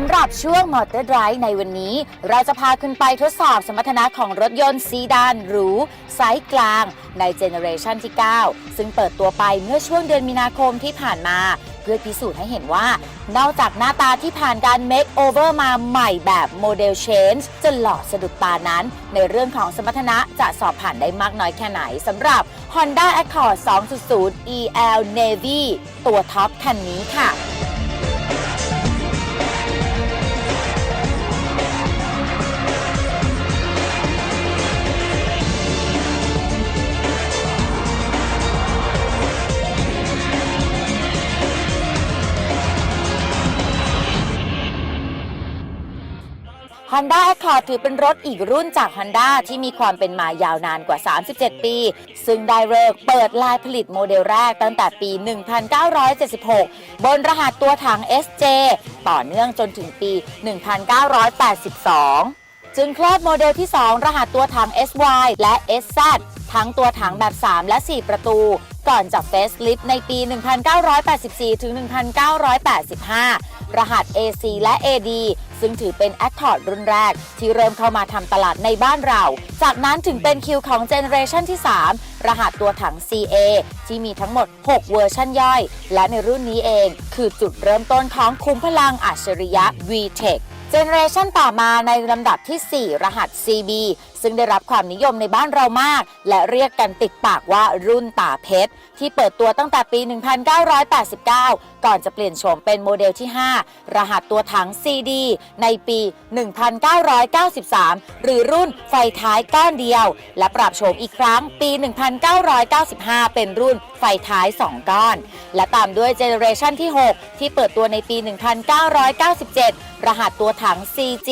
ำหรับช่วงมอเตอร์ไดรฟ์ในวันนี้ เราจะพาคุณไปทดสอบสมรรถนะของรถยนต์ซีดานหรูไซส์กลาง ในเจเนอเรชันที่ 9 ซึ่งเปิดตัวไปเมื่อช่วงเดือนมีนาคมที่ผ่านมา เพื่อพิสูจน์ให้เห็นว่า นอกจากหน้าตาที่ผ่านการ make over มาใหม่แบบโมเดล change จนหล่อสะดุดตานั้น ในเรื่องของสมรรถนะจะสอบผ่านได้มากน้อยแค่ไหนสำหรับ Honda Accord 2.0 EL Navy ตัวท็อปคันนี้ค่ะ Honda Accord ถือเป็นรถอีกรุ่นจาก Honda ที่มีความเป็นมายาวนานกว่า 37 ปี ซึ่งได้เลิกเปิดลายผลิตโมเดลแรกตั้งแต่ปี 1976 บนรหัสตัวถัง SJ ต่อเนื่องจนถึงปี 1982จึงคลอดโมเดลที่ 2 รหัสตัวถัง SY และ SZ ทั้งตัวถังแบบ 3 และ 4 ประตู ก่อนจะเฟสลิฟในปี 1984 ถึง 1985 รหัส AC และ AD ซึ่งถือเป็น Accord รุ่นแรก ที่เริ่มเข้ามาทำตลาดในบ้านเรา จากนั้นถึงเป็นคิวของเจเนอเรชันที่ 3 รหัสตัวถัง CA ที่มีทั้งหมด 6 เวอร์ชันย่อย และในรุ่นนี้เองคือจุดเริ่มต้นของคุ้มพลังอัจฉริยะ VTEC เจเนอเรชันต่อมาในลำดับที่ 4 รหัส CB ซึ่งได้รับความนิยมในบ้านเรามาก และเรียกกันติดปากว่ารุ่นตาเพชร ที่เปิดตัวตั้งแต่ปี 1989 ก่อนจะเปลี่ยนโฉมเป็นโมเดลที่ 5 รหัสตัวถัง CD ในปี 1993 หรือรุ่นไฟท้ายก้อนเดียว และปรับโฉมอีกครั้งปี 1995 เป็นรุ่นไฟท้าย 2 ก้อน และตามด้วยเจเนอเรชันที่ 6 ที่เปิดตัวในปี 1997 รหัสตัวถัง CG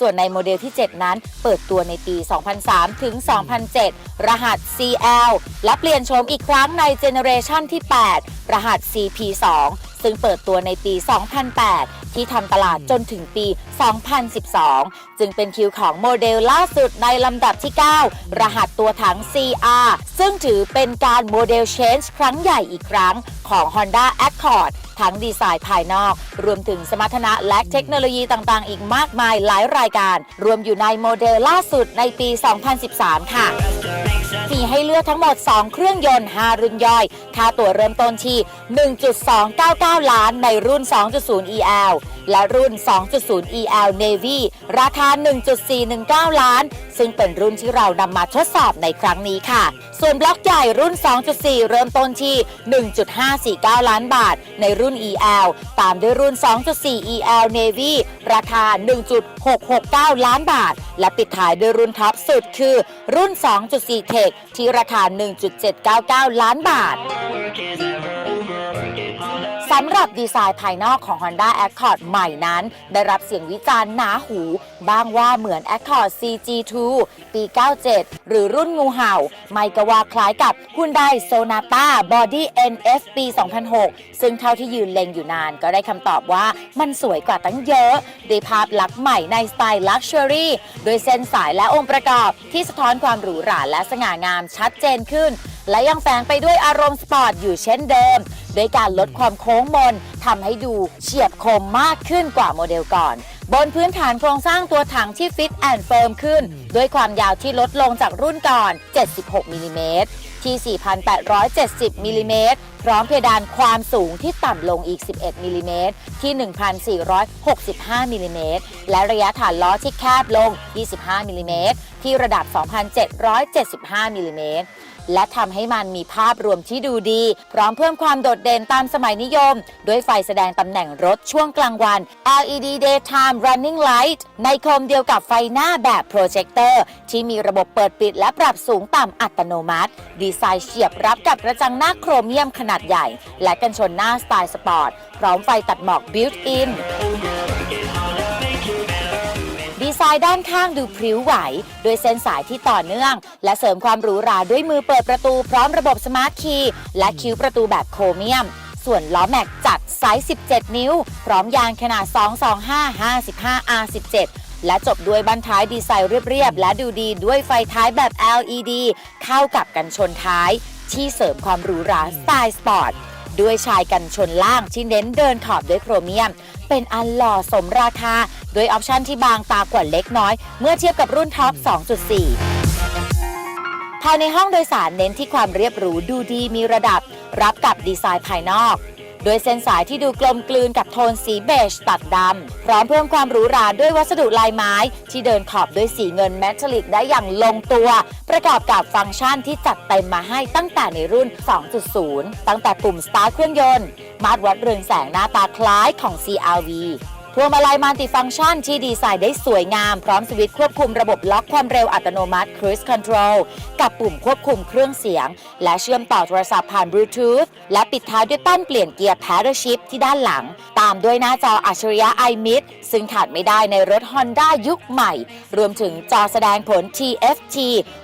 ส่วนในโมเดลที่ 7 นั้น เปิดตัวในปี 2003 ถึง 2007 รหัส CL และเปลี่ยนโฉมอีกครั้งในเจเนอเรชันที่ 8 รหัส CP2 ซึ่งเปิดตัวในปี 2008 ที่ทำตลาดจนถึงปี 2012 จึงเป็นคิวของโมเดลล่าสุดในลำดับที่ 9 รหัสตัวถัง CR ซึ่งถือเป็นการโมเดล Change ครั้งใหญ่อีกครั้งของ Honda Accord ทั้งดีไซน์ภายนอก รวมถึงสมรรถนะและเทคโนโลยีต่างๆ อีกมากมายหลายรายการ รวมอยู่ในโมเดลล่าสุดในปี 2013 ค่ะ มีให้เลือกทั้งหมด 2 เครื่องยนต์ 5 รุ่นย่อย ค่าตั๋วเริ่มต้นที่ 1.299 ล้านในรุ่น 2.0 EL และรุ่น 2.0 EL Navy ราคา 1.419 ล้าน ซึ่งเป็นรุ่นที่เรานำมาทดสอบในครั้งนี้ค่ะ ส่วนบล็อกใหญ่รุ่น 2.4 เริ่มต้นที่ 1.549 ล้านบาท ในรุ่น EL ตามด้วยรุ่น 2.4 EL Navy ราคา 1.669 ล้านบาท และปิดท้ายด้วยรุ่นท็อปสุดคือ รุ่น 2.4 Tech ที่ราคา 1.799 ล้านบาท สำหรับดีไซน์ภายนอกของ Honda Accord ใหม่นั้น ได้รับเสียงวิจารณ์หนาหู บ้างว่าเหมือน Accord CG2 ปี 97 หรือรุ่นงูเห่า ไม่ก็ว่าคล้ายกับ Hyundai Sonata Body NF ปี 2006 ซึ่งเท่าที่ยืนเล็งอยู่นานก็ได้คำตอบว่ามันสวยกว่าตั้งเยอะด้วยภาพลักษณ์ใหม่ในสไตล์ Luxury โดยเส้นสายและองค์ประกอบที่สะท้อนความหรูหราและสง่างามชัดเจนขึ้น และยังแฝงไปด้วยอารมณ์สปอร์ตอยู่เช่นเดิมด้วยการลดความโค้งมนทำให้ดูเฉียบคมมากขึ้นกว่าโมเดลก่อน บนพื้นฐานโครงสร้างตัวถังที่ฟิตแอนด์เฟิร์มขึ้น ด้วยความยาวที่ลดลงจากรุ่นก่อน 76มิลลิเมตรที่ 4,870 มิลลิเมตร พร้อมเพดานความสูงที่ต่ำลงอีก 11 มิลลิเมตร ที่ 1,465 มิลลิเมตร และระยะฐานล้อที่แคบลง 25 มิลลิเมตร ที่ระดับ 2,775 มิลลิเมตร และทำให้มันมีภาพรวมที่ดูดี พร้อมเพิ่มความโดดเด่นตามสมัยนิยม ด้วยไฟแสดงตำแหน่งรถช่วงกลางวัน LED Daytime Running Light ในโคมเดียวกับไฟหน้าแบบโปรเจคเตอร์ที่มีระบบเปิดปิดและปรับสูงต่ำอัตโนมัติ ดีไซน์เฉียบรับกับกระจังหน้าโครเมียมขนาดใหญ่ และกันชนหน้าสไตล์สปอร์ต พร้อมไฟตัดหมอก Built-in ไซน์ด้านข้างดูพริ้วไหว ด้วยเส้นสายที่ต่อเนื่อง และเสริมความหรูหราด้วยมือเปิดประตูพร้อมระบบสมาร์ทคีย์และคิ้วประตูแบบโครเมียม ส่วนล้อแม็กจัดไซส์ 17 นิ้ว พร้อมยางขนาด 225 55 R17 และจบด้วยบั้นท้ายดีไซน์เรียบๆ และดูดีด้วยไฟท้ายแบบ LED เข้ากับกันชนท้าย ที่เสริมความหรูหราสไตล์สปอร์ตด้วยชายกันชนล่างที่เน้นเดินขอบด้วยโครเมียม เป็นอันหล่อสมราคา โดยออปชันที่บางตากว่าเล็กน้อย เมื่อเทียบกับรุ่นท็อป 2.4 ภายในห้องโดยสารเน้นที่ความเรียบหรูดูดีมีระดับ รับกับดีไซน์ภายนอกโดยเส้นสายที่ดูกลมกลืนกับโทนสีเบจตัดดำ พร้อมเพิ่มความหรูหราด้วยวัสดุลายไม้ ที่เดินขอบด้วยสีเงินแมทัลลิกได้อย่างลงตัว ประกอบกับฟังก์ชันที่จัดเต็มมาให้ตั้งแต่ในรุ่น 2.0 ตั้งแต่ปุ่มสตาร์ทเครื่องยนต์ มาตรวัดเรืองแสงหน้าตาคล้ายของ CRV พ วงมาลัยมัลติฟังก์ชันที่ดีไซน์ได้สวยงาม พร้อมสวิตช์ควบคุมระบบล็อกความเร็วอัตโนมัติ Cruise Control กับปุ่มควบคุมเครื่องเสียง และเชื่อมต่อโทรศัพท์ผ่านบลูทูธและปิดท้ายด้วยปั้นเปลี่ยนเกียร์ Paddle Shift ที่ด้านหลัง ตามด้วยหน้าจออัจฉริยะ iMid ซึ่งขาดไม่ได้ในรถ Honda ยุคใหม่ รวมถึงจอแสดงผล TFT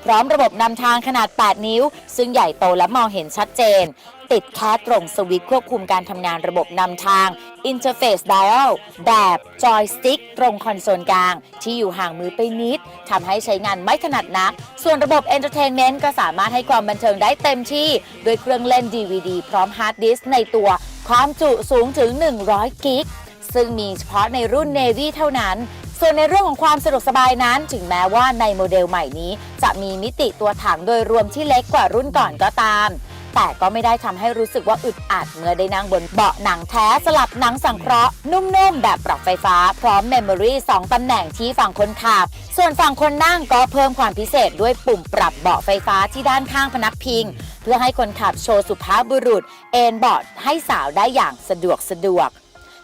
พร้อมระบบนำทางขนาด 8 นิ้ว ซึ่งใหญ่โตและมองเห็นชัดเจน ติดแค่ตรงสวิตช์ควบคุมการทำงานระบบนำทาง Interface Dial แบบจอยสติ๊กตรงคอนโซลกลาง ที่อยู่ห่างมือไปนิดทำให้ใช้งานไม่ถนัดนัก ส่วนระบบ Entertainment ก็สามารถให้ความบันเทิงได้เต็มที่ด้วยเครื่องเล่น DVD พร้อมฮาร์ดดิสในตัวความจุสูงถึง 100 กิก ซึ่งมีเฉพาะในรุ่น Navy เท่านั้น ส่วนในเรื่องของความสะดวกสบายนั้น ถึงแม้ว่าในโมเดลใหม่นี้ จะมีมิติตัวถังโดยรวมที่เล็กกว่ารุ่นก่อนก็ตาม แต่ก็ไม่ได้ทำให้รู้สึกว่าอึดอัดเมื่อได้นั่งบนเบาะหนังแท้สลับหนังสังเคราะห์นุ่มๆ แบบปรับไฟฟ้า พร้อมเมมโมรี่2ตำแหน่งที่ฝั่งคนขับ ส่วนฝั่งคนนั่งก็เพิ่มความพิเศษด้วยปุ่มปรับเบาะไฟฟ้าที่ด้านข้างพนักพิง เพื่อให้คนขับโชว์สุภาพบุรุษ เอนเบาะให้สาวได้อย่างสะดวกสะดวก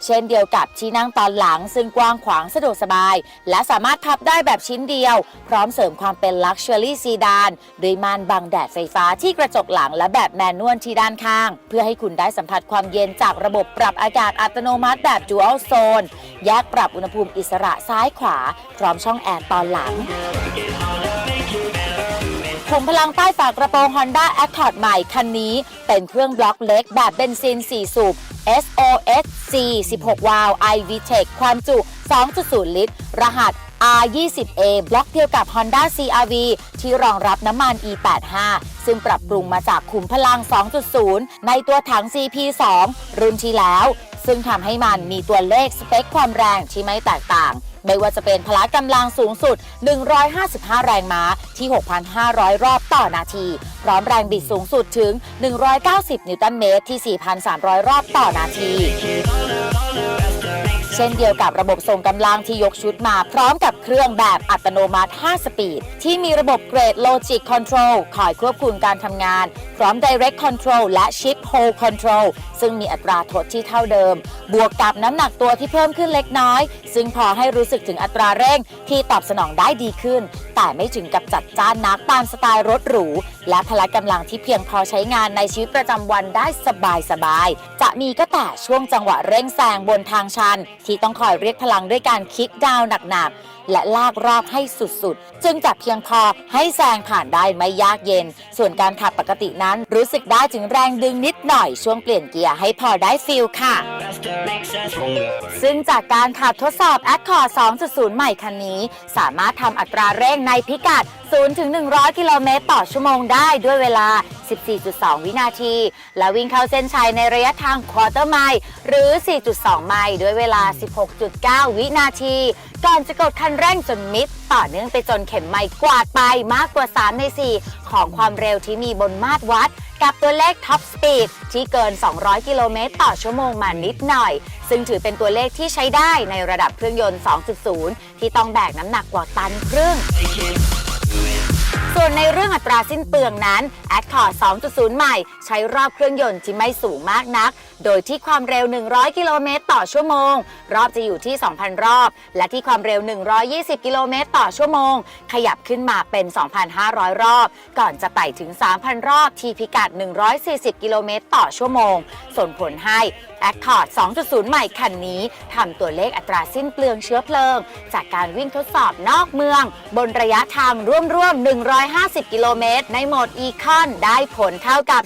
เช่นเดียวกับที่นั่งตอนหลัง ซึ่งกว้างขวางสะดวกสบาย และสามารถพับได้แบบชิ้นเดียว พร้อมเสริมความเป็น Luxury Sedan ด้วยม่านบังแดดไฟฟ้าที่กระจกหลังและแบบแมนนวลที่ด้านข้าง เพื่อให้คุณได้สัมผัสความเย็นจากระบบปรับอากาศอัตโนมัติแบบ Dual Zone แยกปรับอุณหภูมิอิสระซ้ายขวา พร้อมช่องแอร์ตอนหลัง ขุมพลังใต้ฝากระโปรง Honda Accord ใหม่คันนี้ เป็นเครื่องบล็อกเล็กแบบเบนซิน 4 สูบ SOSC 16 วาล์ว iVTEC ความจุ 2.0 ลิตร รหัส R20A บล็อกเดียวกับ Honda CRV ที่รองรับน้ำมัน E85 ซึ่งปรับปรุงมาจากขุมพลัง 2.0 ในตัวถัง CP2 รุ่นที่แล้ว ซึ่งทำให้มันมีตัวเลขสเปคความแรงที่ไม่แตกต่าง ไม่ว่าจะเป็นพละกำลังสูงสุด 155 แรงม้าที่ 6,500 รอบต่อนาที พร้อมแรงบิดสูงสุดถึง 190 นิวตันเมตรที่ 4,300 รอบต่อนาที ช่นเดียวกับระบบส่งกำลังที่ยกชุดมาพร้อมกับเครื่องแบบอัตโนมัติ 5 สปีด ที่มีระบบเกรด Logic Control คอยควบคุมการทำงาน พร้อม Direct Control และ Shift Hold Control ซึ่งมีอัตราทดที่เท่าเดิม บวกกับน้ำหนักตัวที่เพิ่มขึ้นเล็กน้อย ซึ่งพอให้รู้สึกถึงอัตราเร่งที่ตอบสนองได้ดีขึ้น แต่ไม่ถึงกับจัดจ้านนักตามสไตล์รถหรู และพละกำลังที่เพียงพอใช้งานในชีวิตประจำวันได้สบายๆจะมีก็แต่ช่วงจังหวะเร่งแซงบนทางชันทต้องคอยเรียกพลังด้วยการคิกดาวหนักๆ และลากรอบให้สุดๆ จึงจะเพียงพอให้แซงผ่านได้ไม่ยากเย็น ส่วนการขับปกตินั้นรู้สึกได้ถึงแรงดึงนิดหน่อยช่วงเปลี่ยนเกียร์ให้พอได้ฟิลค่ะ ซึ่งจากการขับทดสอบ Accord 2.0 ใหม่คันนี้ สามารถทำอัตราเร่งในพิกัด 0ถึง100 กิโลเมตรต่อชั่วโมงได้ด้วยเวลา 14.2 วินาที และวิ่งเข้าเส้นชัยในระยะทางควอเตอร์ไมล์หรือ 4.2 ไมล์ด้วยเวลา 16.9 วินาที ก่อนจะกดคันเร่งจนมิด ต่อเนื่องไปจนเข็มไมล์กวาดไปมากกว่า 3 ใน 4 ของความเร็วที่มีบนมาตรวัด กับตัวเลขท็อปสปีดที่เกิน 200 กิโลเมตรต่อชั่วโมงมานิดหน่อย ซึ่งถือเป็นตัวเลขที่ใช้ได้ในระดับเครื่องยนต์ 2.0 ที่ต้องแบกน้ำหนักกว่าตันครึ่ง ส่วนในเรื่องอัตราสิ้นเปลืองนั้น Accord 2.0 ใหม่ ใช้รอบเครื่องยนต์ที่ไม่สูงมากนัก โดยที่ความเร็ว 100 กิโลเมตรต่อชั่วโมง รอบจะอยู่ที่ 2,000 รอบ และที่ความเร็ว 120 กิโลเมตรต่อชั่วโมง ขยับขึ้นมาเป็น 2,500 รอบ ก่อนจะไต่ถึง 3,000 รอบที่พิกัด 140 กิโลเมตรต่อชั่วโมง ส่งผลให้ Accord 2.0 ใหม่คันนี้ทำตัวเลขอัตราสิ้นเปลืองเชื้อเพลิง จากการวิ่งทดสอบนอกเมือง บนระยะทางร่วมๆ 150 กิโลเมตร ในโหมด Econ ได้ผลเท่ากับ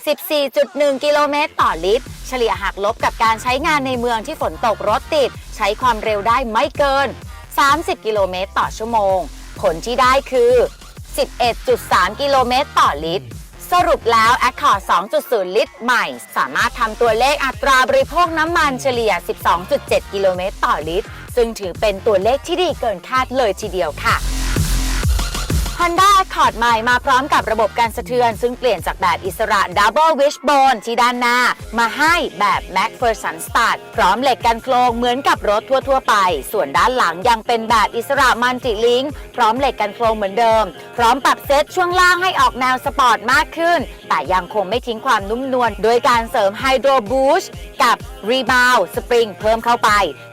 14.1 กิโลเมตรต่อลิตร เฉลี่ยหักลบกับการใช้งานในเมืองที่ฝนตกรถติด ใช้ความเร็วได้ไม่เกิน 30 กิโลเมตรต่อชั่วโมง ผลที่ได้คือ 11.3 กิโลเมตรต่อลิตร สรุปแล้ว Accord 2.0 ลิตรใหม่ สามารถทำตัวเลขอัตราบริโภคน้ำมันเฉลี่ย 12.7 กิโลเมตรต่อลิตร ซึ่งถือเป็นตัวเลขที่ดีเกินคาดเลยทีเดียวค่ะ Honda Accord ใหม่มาพร้อมกับระบบการสะเทือน ซึ่งเปลี่ยนจากแบบอิสระ Double Wishbone ที่ด้านหน้า มาให้แบบ MacPherson Start พร้อมเหล็กกันโครงเหมือนกับรถทั่ว ๆ ไป ส่วนด้านหลังยังเป็นแบบอิสระมันติลิงพร้อมเหล็กกันโครงเหมือนเดิม พร้อมปรับเซตช่วงล่างให้ออกแนวสปอร์ตมากขึ้น แต่ยังคงไม่ทิ้งความนุ่มนวลโดยการเสริม Hydro Boost กับ Rebound Spring เพิ่มเข้าไป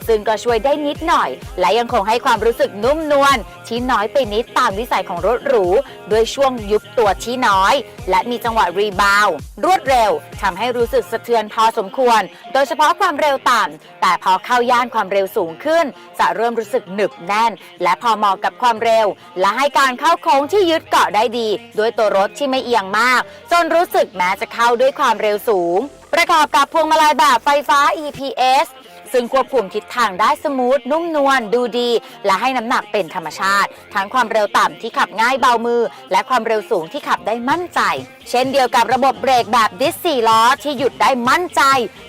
ซึ่งก็ช่วยได้นิดหน่อย และยังคงให้ความรู้สึกนุ่มนวลที่น้อยไปนิดตามวิสัยของรถหรู ด้วยช่วงยุบตัวที่น้อย และมีจังหวะรีบาวรวดเร็วทำให้รู้สึกสะเทือนพอสมควร โดยเฉพาะความเร็วต่ำแต่พอเข้าย่านความเร็วสูงขึ้น จะเริ่มรู้สึกหนึบแน่น และพอเหมาะกับความเร็ว และให้การเข้าโค้งที่ยึดเกาะได้ดี ด้วยตัวรถที่ไม่เอียงมาก จนรู้สึกแม้จะเข้าด้วยความเร็วสูง ประกอบกับพวงมาลัยแบบไฟฟ้า EPS ซึ่งควบคุมทิศทางได้สมูท นุ่มนวลดูดี และให้น้ำหนักเป็นธรรมชาติ ทั้งความเร็วต่ำที่ขับง่ายเบามือ และความเร็วสูงที่ขับได้มั่นใจ เช่นเดียวกับระบบเบรกแบบดิสสี่ล้อที่หยุดได้มั่นใจ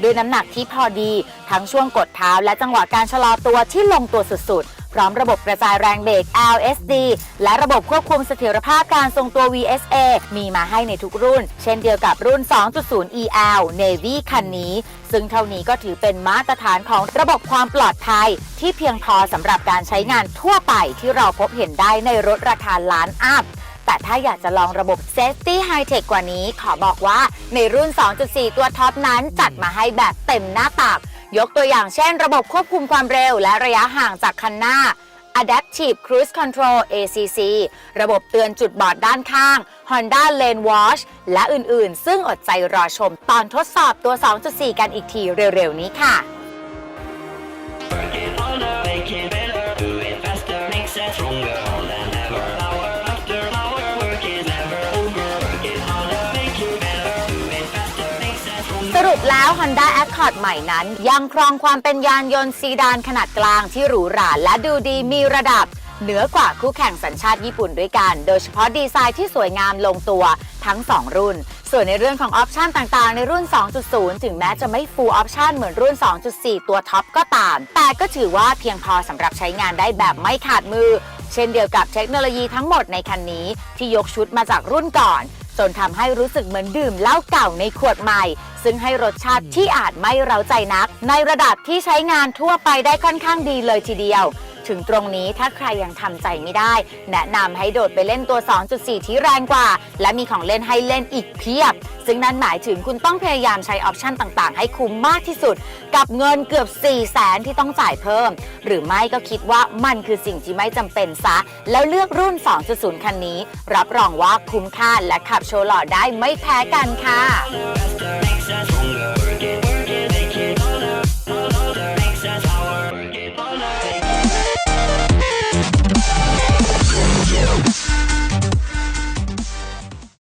ด้วยน้ำหนักที่พอดี ทั้งช่วงกดเท้าและจังหวะการชะลอตัวที่ลงตัวสุดๆ พร้อมระบบกระจายแรงเบรก LSD และระบบควบคุมเสถียรภาพการทรงตัว VSA มีมาให้ในทุกรุ่น เช่นเดียวกับรุ่น 2.0 EL Navy คันนี้ ซึ่งเท่านี้ก็ถือเป็นมาตรฐานของระบบความปลอดภัย ที่เพียงพอสำหรับการใช้งานทั่วไปที่เราพบเห็นได้ในรถราคาล้านอัพแต่ถ้าอยากจะลองระบบ Safety High Tech กว่านี้ ขอบอกว่าในรุ่น 2.4 ตัวท็อปนั้นจัดมาให้แบบเต็มหน้าตัก ยกตัวอย่างเช่นระบบควบคุมความเร็วและระยะห่างจากคันหน้า Adaptive Cruise Control ACC ระบบเตือนจุดบอดด้านข้าง Honda Lane Watch และอื่นๆ ซึ่งอดใจรอชมตอนทดสอบตัว 2.4 กันอีกทีเร็ว ๆ นี้ค่ะ แล้ว Honda Accord ใหม่นั้น ยังครองความเป็นยานยนต์ซีดานขนาดกลางที่หรูหราและดูดีมีระดับ เหนือกว่าคู่แข่งสัญชาติญี่ปุ่นด้วยกัน โดยเฉพาะดีไซน์ที่สวยงามลงตัวทั้ง 2 รุ่น ส่วนในเรื่องของออปชันต่างๆ ในรุ่น 2.0 ถึงแม้จะไม่ full option เหมือนรุ่น 2.4 ตัวท็อปก็ตาม แต่ก็ถือว่าเพียงพอสำหรับใช้งานได้แบบไม่ขาดมือ เช่นเดียวกับเทคโนโลยีทั้งหมดในคันนี้ที่ยกชุดมาจากรุ่นก่อน จนทำให้รู้สึกเหมือนดื่มเหล้าเก่าในขวดใหม่ ซึ่งให้รสชาติที่อาจไม่เร้าใจนัก ในระดับที่ใช้งานทั่วไปได้ค่อนข้างดีเลยทีเดียว ถึงตรงนี้ถ้าใครยังทำใจไม่ได้ แนะนำให้โดดไปเล่นตัว 2.4 ที่แรงกว่า และมีของเล่นให้เล่นอีกเพียบ ซึ่งนั่นหมายถึงคุณต้องพยายามใช้ออปชันต่างๆ ให้คุ้มมากที่สุด กับเงินเกือบ 4 0 0แสนที่ต้องจ่ายเพิ่ม หรือไม่ก็คิดว่ามันคือสิ่งที่ไม่จำเป็นซะ แล้วเลือกรุ่น 2.0 คันนี้ รับรองว่าคุ้มค่าและขับโชว์หล่อได้ไม่แพ้กันค่ะ